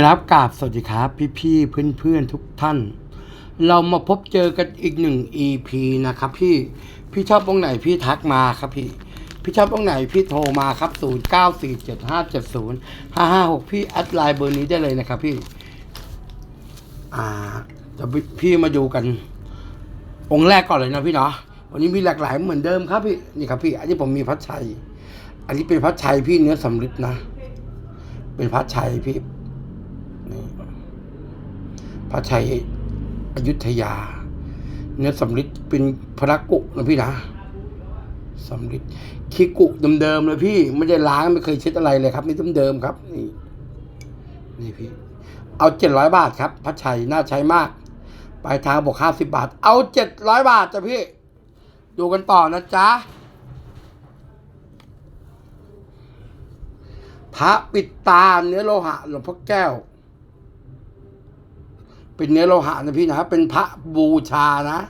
ครับกราบสวัสดีครับพี่พี่เพื่อนเพื่อนๆทุกท่าน เรามาพบเจอกันอีกหนึ่ง EP นะครับพี่พี่ชอบตรงไหนพี่ทักมาครับพี่พี่ชอบตรงไหนพี่โทรมาครับ 0 9 4 7 5 7 0 5 5 6 พี่แอดไลน์เบอร์นี้ได้เลยนะครับพี่ อ่าเดี๋ยวพี่มาดูกัน องค์แรกก่อนเลยนะพี่เนาะวันนี้มีหลากหลายเหมือนเดิมครับพี่นี่ครับพี่ อันนี้ผมมีพัดชัย อันนี้เป็นพัดชัยพี่เนื้อสำริดนะ เป็นพัดชัยพี่ พระชัยอยุธยา เนื้อสำริดเป็นพระกุนะพี่นะสำริดขี้กุเดิมๆเลยพี่ ไม่ได้ล้างไม่เคยเช็ดอะไรเลยครับ นี่เดิมๆครับ นี่นี่พี่ เอาเจ็ดร้อยบาทครับพระชัยน่าใช้มากปลายทางบอกห้าสิบาท เอาเจ็ดร้อยบาทจ้ะพี่ ดูกันต่อนะจ๊ะพระปิดตาเนื้อโลหะหลวงพ่อแก้ว เป็นเนื้อโลหะนะพี่นะเป็นพระบูชานะ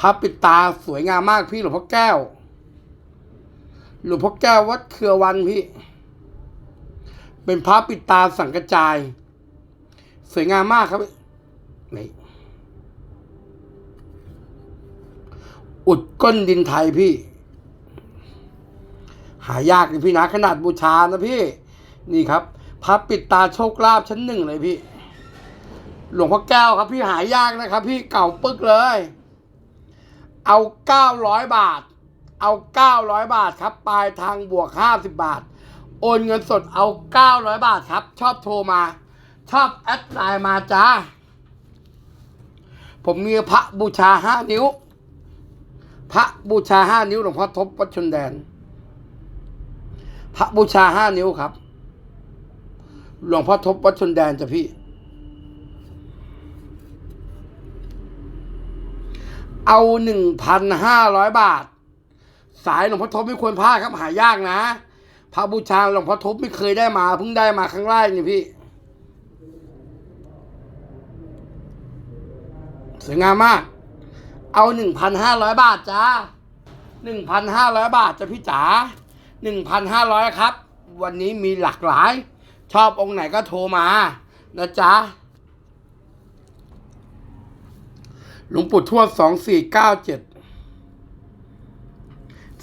พระปิดตาสวยงามมากพี่หลวงพ่อแก้วหลวงพ่อแก้ววัดเครือวันพี่ เป็นพระปิดตาสังกระจาย สวยงามมากครับนี่อุดก้นดินไทยพี่ หายากเลยพี่นะขนาดบูชานะพี่ นี่ครับพระปิดตาโชคลาภชั้นหนึ่งเลยพี่ หลวงพ่อแก้วครับพี่หายากนะครับ พี่เก่าปึกเลย เอาเก้าร้อยบาท เอาเก้าร้อยบาทครับ ปลายทางบวกห้าสิบบาท โอนเงินสดเอาเก้าร้อยบาทครับ ชอบโทรมา ชอบแอดไลน์มาจ้า ผมมีพระบูชาห้านิ้ว พระบูชาห้านิ้วหลวงพ่อทบวัดชนแดน พระบูชาห้านิ้วครับ หลวงพ่อทบวัดชนแดนจ้ะพี่ เอาหนึ่งพันห้าร้อยบาท สายหลวงพ่อทบไม่ควรพลาดครับหายากนะ พระบูชาหลวงพ่อทบไม่เคยได้มาเพิ่งได้มาครั้งแรกนี่พี่สวยงามมาก เอาหนึ่งพันห้าร้อยบาทจ้าหนึ่งพันห้าร้อยบาทจ้ะพี่จ๋าหนึ่งพันห้าร้อยครับ วันนี้มีหลากหลาย ชอบองค์ไหนก็โทรมานะจ๊ะ หลวงปู่ทวดสองสี่เก้าเจ็ด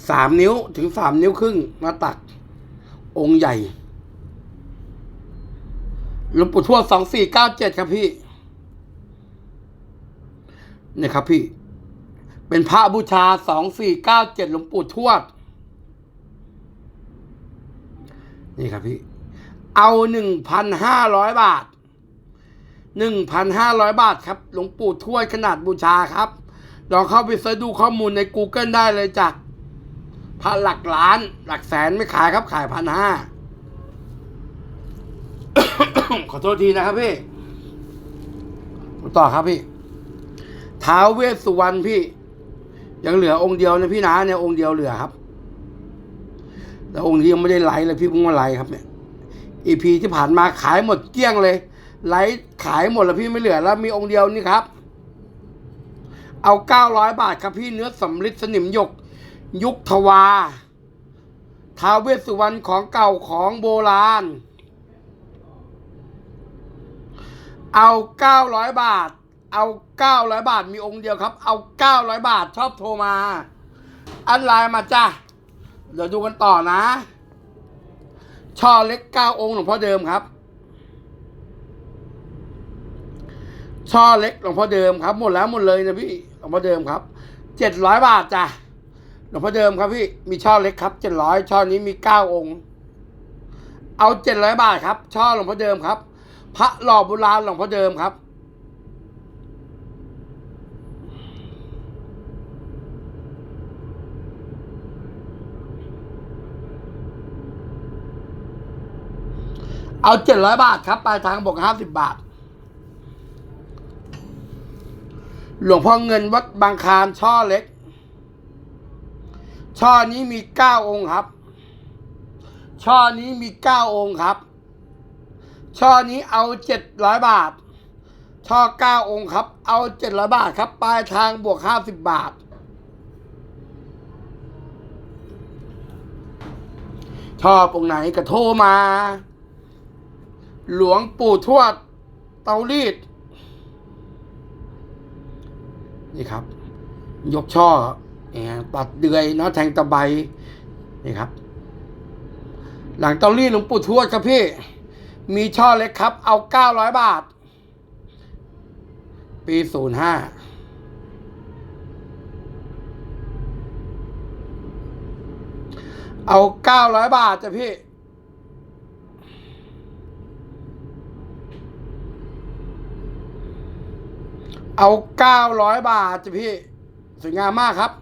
สามนิ้วถึงสามนิ้วครึ่งหน้าตัก องค์ใหญ่หลวงปู่ทวดสองสี่เก้าเจ็ดครับพี่เนี่ยครับพี่ เป็นพระบูชาสองสี่เก้าเจ็ดหลวงปู่ทวด นี่ครับพี่ เอาหนึ่งพันห้าร้อยบาท หนึ่งพันห้าร้อยบาทครับ หลวงปู่ทวดขนาดบูชาครับ ลองเข้าไปเสิร์ชดูข้อมูลใน Google ได้เลยจากพระหลักล้าน หลักแสนไม่ขายครับ ขายพันห้าขอโทษทีนะครับพี่ต่อครับพี่ท้าวเวสสุวรรณพี่ ยังเหลือองค์เดียวนะพี่นะเนี่ยองค์เดียวเหลือครับ แล้วองค์นี้ยังไม่ได้ไลฟ์เลยพี่เพิ่งมาไลฟ์ครับเนี่ยอีพีที่ผ่านมาขายหมดเกลี้ยงเลย ไลฟ์ขายหมดแล้วพี่ไม่เหลือแล้วมีองค์เดียวนี่ครับ เอาเก้าร้อยบาทครับพี่เนื้อสำริดสนิมหยก ยุคทวาท้าวเวสสุวรรณของเก่าของโบราณ เอาเก้าร้อยบาท เอาเก้าร้อยบาทมีองค์เดียวครับ เอาเก้าร้อยบาทชอบโทรมา อันไลน์มาจ้ะเดี๋ยวดูกันต่อนะ ช่อเล็กเก้าองค์หลวงพ่อเดิมครับ ช่อเล็กหลวงพ่อเดิมครับ หมดแล้วหมดเลยนะพี่หลวงพ่อเดิมครับเจ็ดร้อยบาทจ้ะหลวงพ่อเดิมครับพี่มีช่อเล็กครับเจ็ดร้อยช่อนี้มีเก้าองค์ เอาเจ็ดร้อยบาทครับ ช่อหลวงพ่อเดิมครับ พระหล่อโบราณหลวงพ่อเดิมครับเอาเจ็ดร้อยบาทครับปลายทางบอกห้าสิบบาท หลวงพ่อเงินวัดบางคานช่อเล็ก ช่อนี้มีเก้าองค์ครับ ช่อนี้มีเก้าองค์ครับ ช่อนี้เอาเจ็ดร้อยบาท ช่อเก้าองค์ครับ เอาเจ็ดร้อยบาทครับ ปลายทางบวกห้าสิบบาท ชอบองค์ไหนก็โทรมา หลวงปู่ทวด เตารีด นี่ครับ ยกช่อเนี่ยตัดเดือยเนาะแทงตะไบนี่ครับ หลังเตารีดหลวงปู่ทวดครับพี่ มีช่อเล็กครับ เอาเก้าร้อยบาท ปีศูนย์ห้าเอาเก้าร้อยบาทจ้ะพี่ เอาเก้าร้อยบาทจ้ะพี่ สวยงามมากครับ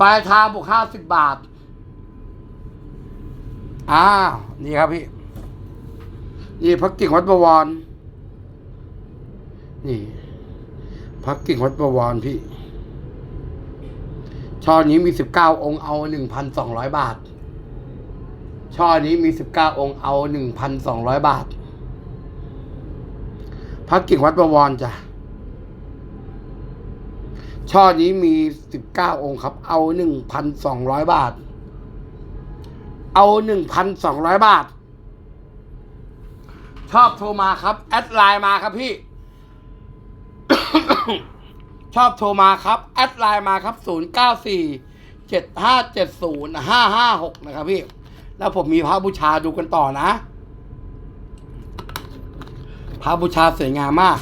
ปลายทางบวกห้าสิบบาท อ้าว นี่ครับพี่ นี่พักกิ่งวัดประวร นี่พักกิ่งวัดประวรพี่ ช่อนี้มีสิบเก้าองค์เอาหนึ่งพันสองร้อยบาท ช่อนี้มีสิบเก้าองค์เอาหนึ่งพันสองร้อยบาท พักกิ่งวัดประวรจ้ะ ช่อนี้มีสิบเก้าองค์ครับ เอาหนึ่งพันสองร้อยบาท เอาหนึ่งพันสองร้อยบาท ชอบโทรมาครับ แอดไลน์มาครับพี่ ชอบโทรมาครับ แอดไลน์มาครับ0 9 4 7 5 7 0 5 5 6นย์ห้าห้าหกนะครับพี่ แล้วผมมีพระบูชาดูกันต่อนะ ระบูชาสวยงามมาก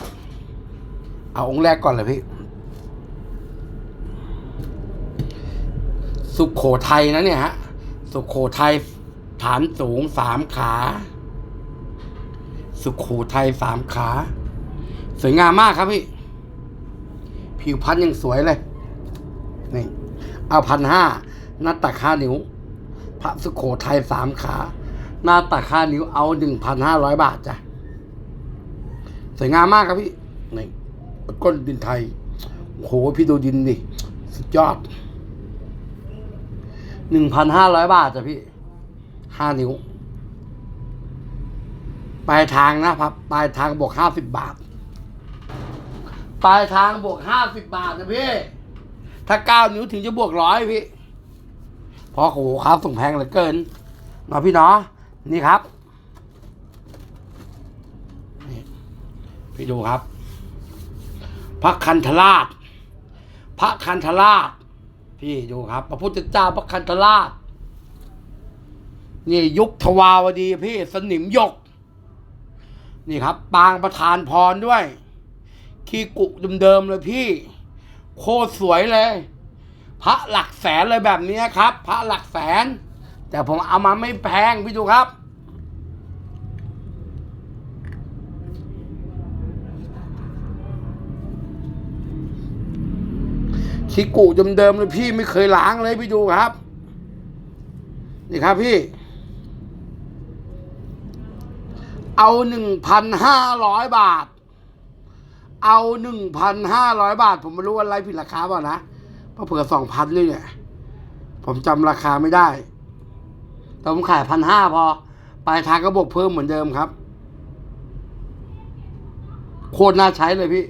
เอาองค์แรกก่อนเลยพี่ สุขโขทัยนะเนี่ยฮะ สุขโขทัยฐานสูงสามขา สุขโขทัยสามขา สวยงามมากครับพี่ ผิวพันธุ์ยังสวยเลย นี่ เอาพันห้าหน้าตักห้านิ้ว พระสุโขทัยสามขา หน้าตักห้านิ้วเอาหนึ่งพันห้าร้อยบาทจ้ะ สวยงามมากครับพี่นี่ก้นดินไทยโอ้โหพี่ดูดินดิสุดยอดหนึ่งพันห้าร้อยบาทจ้ะพี่ห้านิ้ว ปลายทางนะครับ ปลายทางบวกห้าสิบบาท ปลายทางบวกห้าสิบบาทนะพี่ ถ้าเก้านิ้วถึงจะบวกร้อยพี่เพราะโอ้โหครับส่งแพงเหลือเกินเนาะพี่เนาะนี่ครับ พี่ดูครับ พระคันธราช พระคันธราช พี่ดูครับ พระพุทธเจ้าพระคันธราช นี่ยุคทวาวดีพี่สนิมยก นี่ครับ ปางประธานพรด้วย ขี้กุเดิมๆเลยพี่ โคตรสวยเลย พระหลักแสนเลยแบบนี้ครับ พระหลักแสน แต่ผมเอามาไม่แพงพี่ดูครับ ชิกุเดิมๆเลยพี่ไม่เคยล้างเลยพี่ดูครับ นี่ครับพี่ เอาหนึ่งพันห้าร้อยบาท เอาหนึ่งพันห้าร้อยบาท ผมไม่รู้ว่าอะไรผิดราคาเปล่านะเพราะเผื่อสองพันเลยเนี่ย ผมจำราคาไม่ได้ แต่ผมขายพันห้าพอ ปลายทางก็บวกเพิ่มเหมือนเดิมครับ โคตรน่าใช้เลยพี่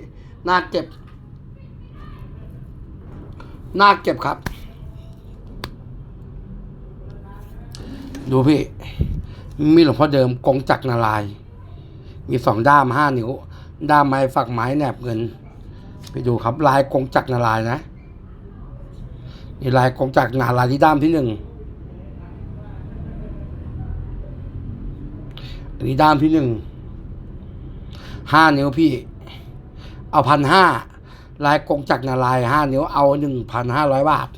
น่าเก็บ น่าเก็บครับ ดูพี่ มีหลวงพ่อเดิมกงจักรนาราย มีสองด้ามห้านิ้ว ด้ามไม้ฝักไม้แหนบเงิน ไปดูครับ ลายกงจักรนารายนะนี่ลายกงจักรนารายที่ด้ามที่หนึ่งอันนี้ด้ามที่หนึ่งห้านิ้วพี่ เอาพันห้า ลายกงจักรนารายห้านิ้วเอาหนึ่งพันห้าร้อยบาท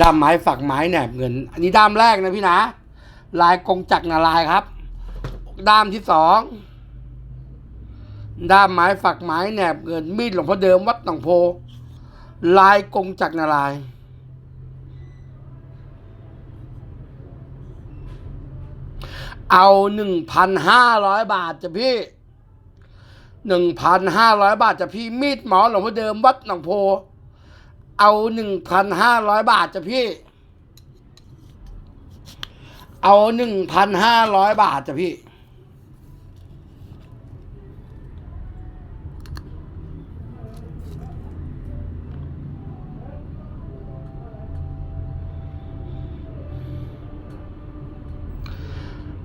ด้ามไม้ฝักไม้แหนบเงิน อันนี้ด้ามแรกนะพี่นะ ลายกงจักรนารายครับ ด้ามที่สองด้ามไม้ฝักไม้แหนบเงิน มีดหลวงพ่อเดิมวัดหนองโพ ลายกงจักรนารายเอาหนึ่งพันห้าร้อยบาทจ้ะพี่ หนึ่งพันห้าร้อยบาทจะพี่มีดหมอหลวงพ่อเดิมวัดหนองโพ เอาหนึ่งพันห้าร้อยบาทจะพี่ เอาหนึ่งพันห้าร้อยบาทจะพี่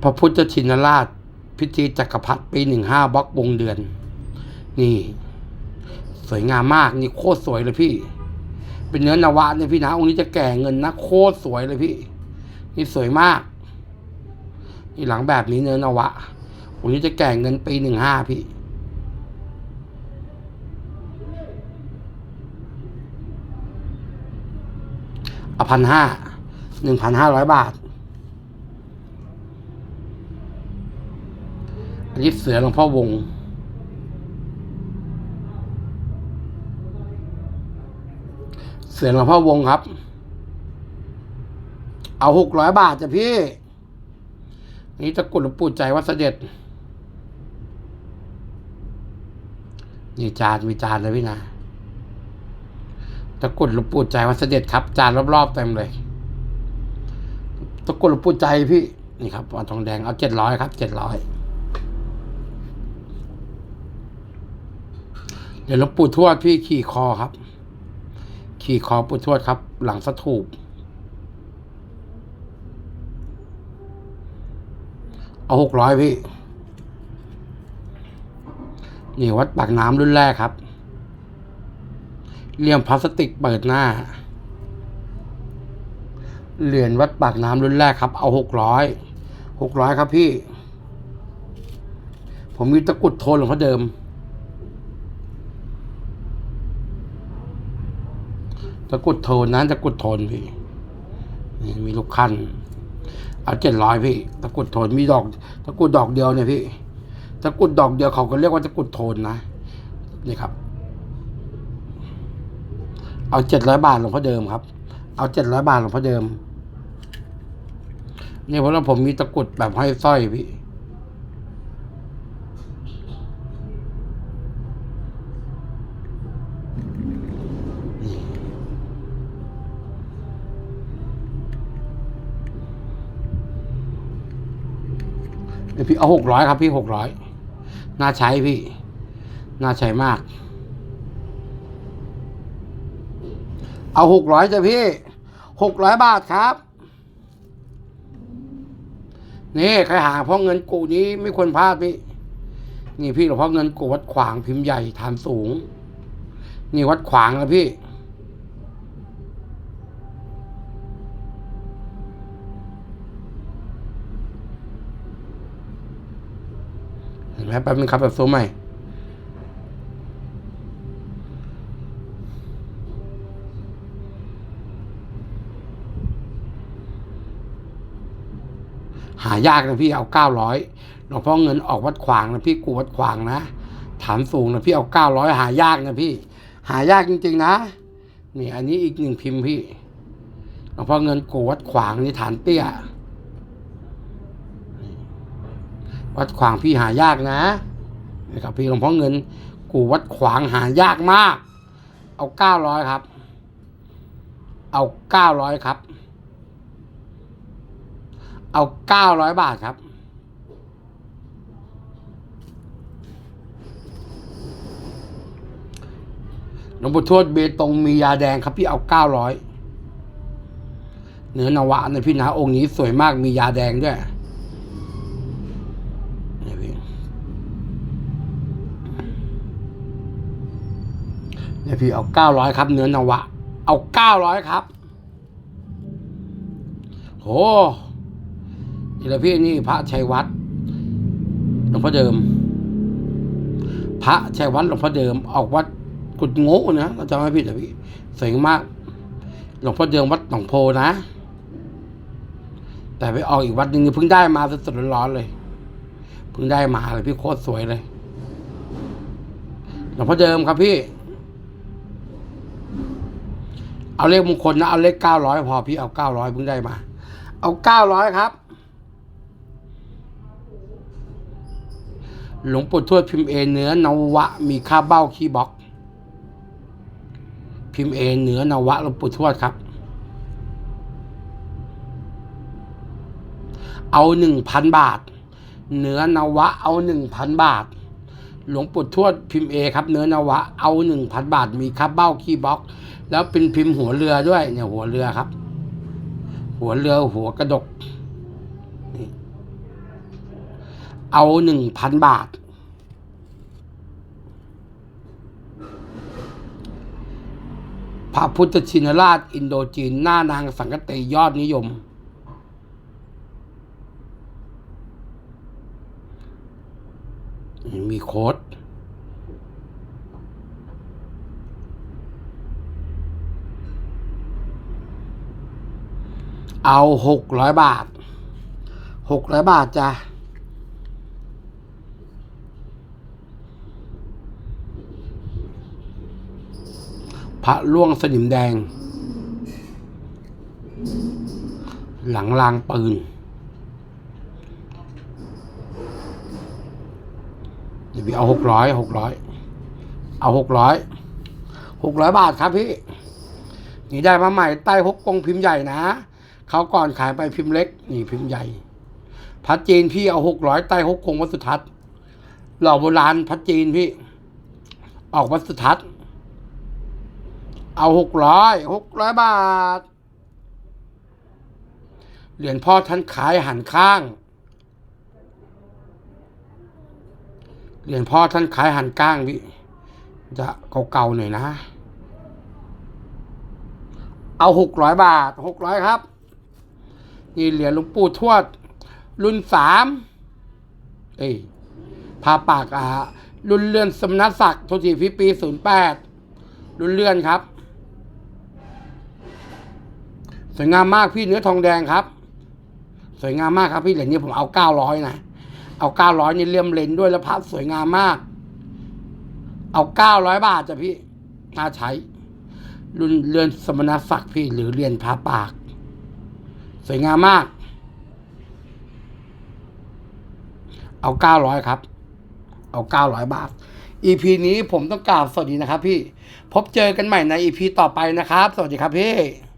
พระพุทธชินราช พิธีจักรพรรดิปีหนึ่งห้าบล็อกวงเดือน นี่ สวยงามมากนี่โคตรสวยเลยพี่ เป็นเนื้อนวะเนี่ยพี่นะองค์นี้จะแก่เงินนะโคตรสวยเลยพี่ นี่สวยมาก นี่หลังแบบนี้เนื้อนวะองค์นี้จะแก่เงินปีหนึ่งห้าพี่เอาพันห้าหนึ่งพันห้าร้อยบาทอันนี้เสือหลวงพ่อวง สือหลวงพ่อวงครับ เอาหกร้อยบาทจ้ะพี่ นี่ตะกุดหลวงปู่ใจวัดเสด็จ นี่จานมีจานเลยพี่นะตะกุดหลวงปู่ใจวัดเสด็จครับ จานรอบๆเต็มเลย ตะกุดหลวงปู่ใจพี่ นี่ครับวันทองแดงเอาเจ็ดร้อยครับเจ็ดร้อยเดี๋ยวหลวงปู่ทวดพี่ขี่คอครับ ขี่คอปู่ทวดครับ หลังสถูปเอาหกร้อยพี่ นี่วัดปากน้ำรุ่นแรกครับเหลี่ยมพลาสติกเปิดหน้า เหรียญวัดปากน้ำรุ่นแรกครับ เอาหกร้อยหกร้อยครับพี่ ผมมีตะกุดโทนหลวงพ่อเดิม ตะกรุดโทนนั้นตะกรุดโทนพี่นี่มีลูกคันเอาเจ็ดร้อยพี่ ตะกรุดโทนมีดอก ตะกรุดดอกเดียวเนี่ยพี่ ตะกรุดดอกเดียวเขาก็เรียกว่าตะกรุดโทนนะนี่ครับ เอาเจ็ดร้อยบาทหลวงพ่อเดิมครับ เอาเจ็ดร้อยบาทหลวงพ่อเดิมนี่เพราะว่าผมมีตะกรุดแบบห้อยสร้อยพี่ พี่เอาหกร้อยครับพี่หกร้อยน่าใช้พี่ น่าใช้มาก เอาหกร้อยจ้ะพี่หกร้อยบาทครับ นี่ใครหาเพราะเงินกูนี้ไม่ควรพลาดพี่ นี่พี่หลวงพ่อเงินกูวัดขวางพิมพ์ใหญ่ฐานสูง นี่วัดขวางนะพี่ เห็นไหม แป๊บนึงครับแบบซูมใหม่หายากนะพี่เอาเก้าร้อยหลวงพ่อเงินออกวัดขวางนะพี่กูวัดขวางนะฐานสูงนะพี่เอาเก้าร้อยหายากนะพี่ หายากจริงๆนะนี่อันนี้อีกหนึ่งพิมพ์พี่หลวงพ่อเงินกูวัดขวางนี่ฐานเตี้ย วัดขวางพี่หายากนะนะครับพี่หลวงพ่อเงิน กูวัดขวางหายากมาก เอาเก้าร้อยครับ เอาเก้าร้อยครับ เอาเก้าร้อยบาทครับหลวงปู่ทวดเบตงมียาแดงครับพี่เอาเก้าร้อยเนื้อนวะนะพี่นะองค์นี้สวยมากมียาแดงด้วยนี่พี่ี่ยพี่เอาเก้าร้อยครับ เนื้อนวะ เอาเก้าร้อยครับโหนี่แหละพี่นี่พระชัยวัดหลวงพ่อเดิม พระชัยวัดหลวงพ่อเดิม ออกวัดกุดโง่นะเราจำไม่ผิดนะพี่สวยมาก หลวงพ่อเดิมวัดหนองโพนะ แต่ไปออกอีกวัดหนึ่งเพิ่งได้มาสดๆร้อนๆเลยเพิ่งได้มาเลยพี่โคตรสวยเลยหลวงพ่อเดิมครับพี่ เอาเลขมงคลนะ เอาเลขเก้าร้อยพอพี่เอาเก้าร้อยเพิ่งได้มา เอาเก้าร้อยครับ หลวงปู่ทวดพิมพ์เอเนื้อนวะ มีค่าเบ้าคีย์บล็อก พิมพ์เอเนื้อนวะหลวงปู่ทวดครับ เอาหนึ่งพันบาท เนื้อนวะเอาหนึ่งพันบาท หลวงปู่ทวดพิมพ์เอครับเนื้อนวะ เอาหนึ่งพันบาทมีค่าเบ้าคีย์บล็อก แล้วเป็นพิมพ์หัวเรือด้วยเนี่ยหัวเรือครับ หัวเรือหัวกระดก เอาหนึ่งพันบาท พระพุทธชินราช อินโดจีน หน้านางสังกติยอดนิยม มีโค้ดเอาหกร้อยบาทหกร้อยบาทจ้ะพระล่วงสนิมแดง หลังรางปืน พี่เอาหกร้อยหกร้อยเอาหกร้อยหกร้อยบาทครับพี่นี่ได้มาใหม่ใต้ฮกกงพิมพ์ใหญ่นะเขาก่อนขายไปพิมพ์เล็ก นี่พิมพ์ใหญ่พัดจีนพี่เอาหกร้อยใต้ฮกกงวัดสุทัศน์หล่อโบราณพัดจีนพี่ ออกวัดสุทัศน์เอาหกร้อยหกร้อยบาท เหรียญพ่อท่านขายหันข้าง หรียญพ่อท่านขายหันก้างพี่จะเก่าๆหน่อยนะ เอาหกร้อยบาทหกร้อยครับ นี่เหรียญหลวงปู่ทวด รุ่นสามเอ้ยพาปากอ่ารุ่นเลื่อนสมณศักดิ์โทษีพี่ปีศูนย์แปดรุ่นเลื่อนครับ สวยงามมากพี่เนื้อทองแดงครับ สวยงามมากครับพี่เหรียญนี้ผมเอาเก้าร้อยนะ เอาเก้าร้อยนี่เลี่ยมเลนด้วยแล้วพับสวยงามมาก เอาเก้าร้อยบาทจ้ะพี่น่าใช้ รุ่นเรือนสมณศักดิ์พี่ หรือเรียนพระปาก สวยงามมาก เอาเก้าร้อยครับ เอาเก้าร้อยบาท EP นี้ผมต้องกราบสวัสดีนะครับพี่ พบเจอกันใหม่ใน EP ต่อไปนะครับ สวัสดีครับพี่